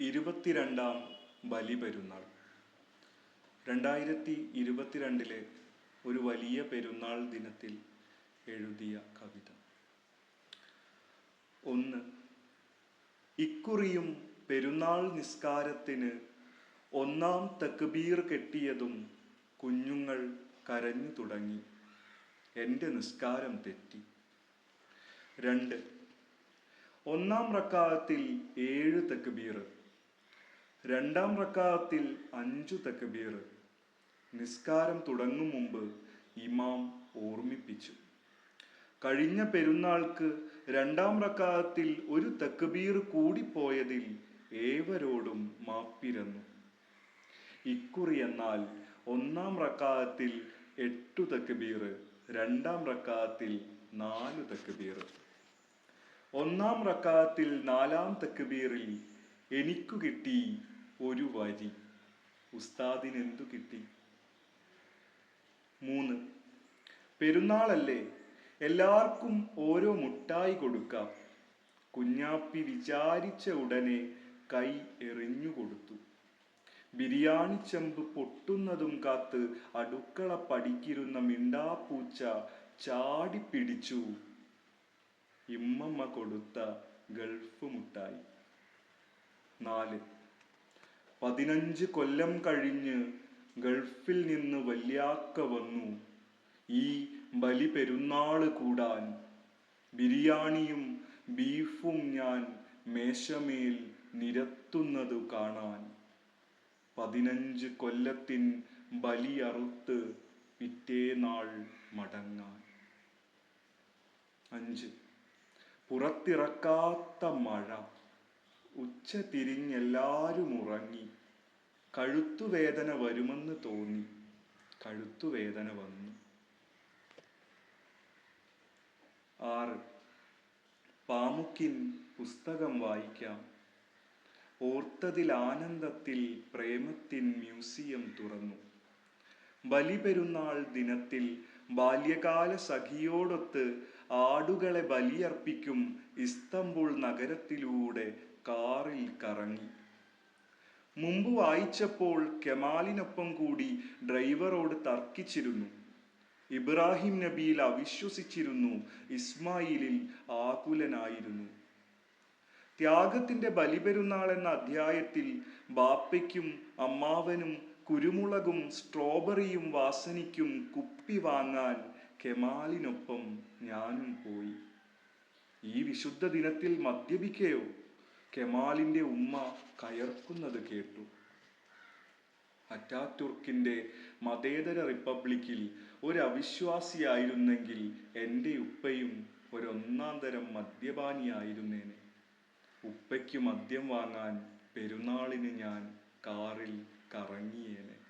ഇരുപത്തിരണ്ടാം ബലിപെരുന്നാൾ രണ്ടായിരത്തി ഇരുപത്തിരണ്ടിലെ ഒരു വലിയ പെരുന്നാൾ ദിനത്തിൽ എഴുതിയ കവിത. ഒന്ന് ഇക്കുറിയും പെരുന്നാൾ നിസ്കാരത്തിന് ഒന്നാം തക്ബീർ കെട്ടിയതും കുഞ്ഞുങ്ങൾ കരഞ്ഞു തുടങ്ങി. എന്റെ നിസ്കാരം തെറ്റി. രണ്ട് ഒന്നാം റക്കാത്തിൽ ഏഴ് തക്ബീർ. രണ്ടാം റക്കാത്തിൽ അഞ്ചു തക്ബീർ. നിസ്കാരം തുടങ്ങും മുമ്പ് ഇമാം ഓർമ്മിപ്പിച്ചു. കഴിഞ്ഞ പെരുന്നാൾക്ക് രണ്ടാം റക്കാത്തിൽ ഒരു തക്ബീർ കൂടിപ്പോയതിൽ ഏവരോടും മാപ്പിരന്നു ഇക്കുറി എന്നാൽ ഒന്നാം റക്കാത്തിൽ എട്ടു തക്ബീർ രണ്ടാം റക്കാത്തിൽ നാല് തക്ബീർ. ഒന്നാം റക്കാത്തിൽ നാലാം തക്ബീറിൽ എനിക്കു കിട്ടി ഒരു വരി ഉസ്താദിന് എന്തു കിട്ടി? മൂന്ന്. പെരുന്നാളല്ലേ എല്ലാവർക്കും ഓരോ മുട്ടായി കൊടുക്കാം. കുഞ്ഞാപ്പി വിചാരിച്ച ഉടനെ കൈ എറിഞ്ഞു കൊടുത്തു. ബിരിയാണി ചെമ്പ് പൊട്ടുന്നതും കാത്ത് അടുക്കള പടിക്കിരുന്ന മിണ്ടാപ്പൂച്ച ചാടിപ്പിടിച്ചു ഇമ്മമ്മ കൊടുത്ത ഗൾഫ് മുട്ടായി. നാല്. പതിനഞ്ച് കൊല്ലം കഴിഞ്ഞ് ഗൾഫിൽ നിന്ന് വല്യാക്ക വന്നു. ഈ ബലി പെരുന്നാൾ കൂടാൻ ബിരിയാണിയും ബീഫും ഞാൻ മേശമേൽ നിരത്തുന്നത് കാണാൻ. പതിനഞ്ച് കൊല്ലത്തിൻ ബലി അറുത്ത് പിറ്റേനാൾ മടങ്ങാൻ. അഞ്ച്. പുറത്തിറക്കാത്ത മഴ. ഉച്ച തിരിഞ്ഞെല്ലാരും ഉറങ്ങി. കഴുത്തുവേദന വരുമെന്ന് തോന്നി. കഴുത്തുവേദന വന്നു. ആറ്. പാമുക്കിൻ പുസ്തകം വായിക്കാം. ഓർത്തതിൽ ആനന്ദത്തിൽ പ്രേമത്തിൻ മ്യൂസിയം തുറന്നു. ബലിപെരുന്നാൾ ദിനത്തിൽ ബാല്യകാല സഖിയോടൊത്ത് ആടുകളെ ബലിയർപ്പിക്കും ഇസ്തംബുൾ നഗരത്തിലൂടെ കാറിൽ കറങ്ങി. മുമ്പ് വായിച്ചപ്പോൾ കെമാലിനൊപ്പം കൂടി ഡ്രൈവറോട് തർക്കിച്ചിരുന്നു. ഇബ്രാഹിം നബിയിൽ അവിശ്വസിച്ചിരുന്നു ഇസ്മായിലിൽ ആകുലനായിരുന്നു. ത്യാഗത്തിന്റെ ബലിപെരുന്നാൾ എന്ന അധ്യായത്തിൽ ബാപ്പയ്ക്കും അമ്മാവനും കുരുമുളകും സ്ട്രോബെറിയും വാസനിക്കും കുപ്പി വാങ്ങാൻ കെമാലിനൊപ്പം ഞാനും പോയി. ഈ വിശുദ്ധ ദിനത്തിൽ മദ്യപിക്കയോ? കെമാലിന്റെ ഉമ്മ കയർക്കുന്നത് കേട്ടു. അറ്റാതുർക്കിന്റെ മതേതര റിപ്പബ്ലിക്കിൽ ഒരു അവിശ്വാസിയായിരുന്നെങ്കിൽ എന്റെ ഉപ്പയും ഒരൊന്നാം തരം മദ്യപാനിയായിരുന്നേനെ. ഉപ്പയ്ക്ക് മദ്യം വാങ്ങാൻ പെരുന്നാളിന് ഞാൻ കാറിൽ കറങ്ങിയേനെ.